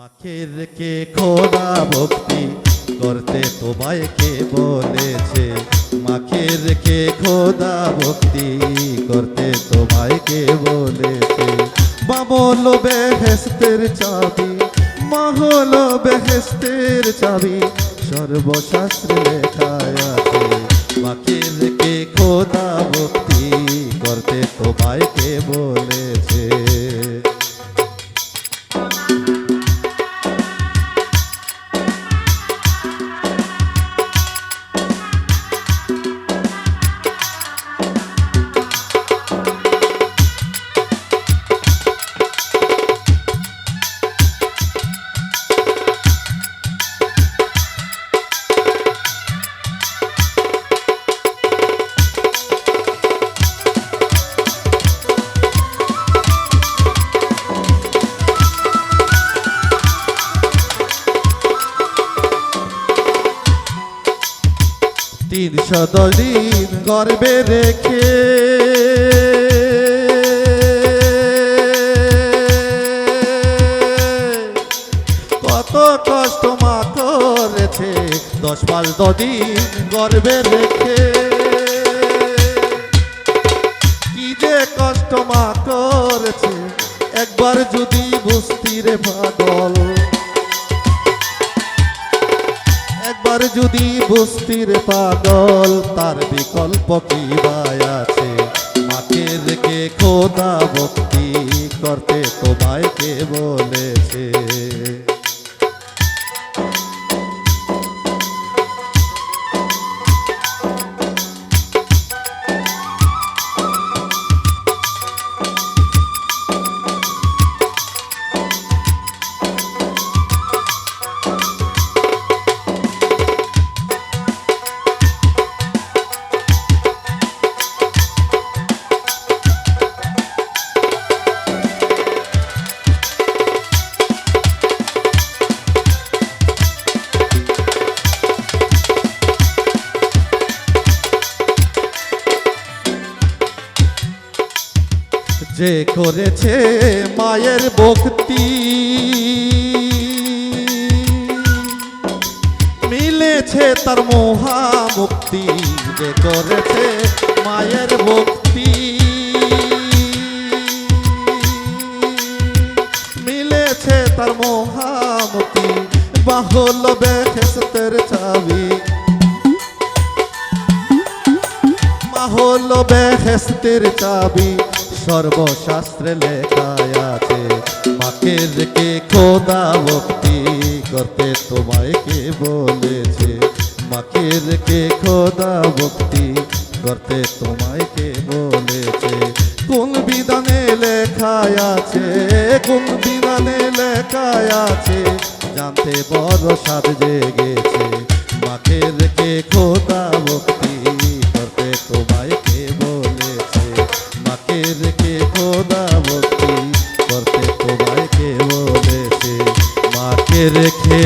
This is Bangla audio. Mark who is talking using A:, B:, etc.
A: মাকে রেখে খোদা ভক্তি করতে তোমায় কে বলেছে? মাকে রেখে খোদা ভক্তি করতে তোমায় কে বলেছে? বাবল বেহেস্তের চাবি মহল বেহেস্তের চাবি, সর্বশাস্ত্রে লেখায় তিনশো দশ গর্বে রেখে। কত কষ্ট মা করেছে দশ মাস দিন গর্বে রেখে। কি যে কষ্ট মা করেছে একবার যদি বুঝতি রে পাগল। যদি বস্তির পাগল, তার বিকল্প কি আছে? মাকে রেখে খোদা ভক্তি করতে তোমায় কে বলেছে? যে করেছে মায়ের ভক্তি। মিলেছে তার মহা মুক্তি যে করেছে মায়ের ভক্তি। মিলেছে তার মহা মুক্তি বাহল বেহেস্তের চাবি। মাহল বেহেস্তের চাবি। সর্বশাস্ত্রে লেখায় আছে মাকে রেখে খোদা ভক্তি করতে তোমায় কে বলেছে? মাকে রেখে খোদা ভক্তি করতে তোমায় কে বলেছে? কোন বিধানে লেখায় আছে, কোন বিধানে লেখায় আছে? জানতে বড় সাদ জেগেছে মাকে রেখে খোদা রেখে খোদা ভক্তি করতে তোমায় কেউ দেশে মাকে রেখে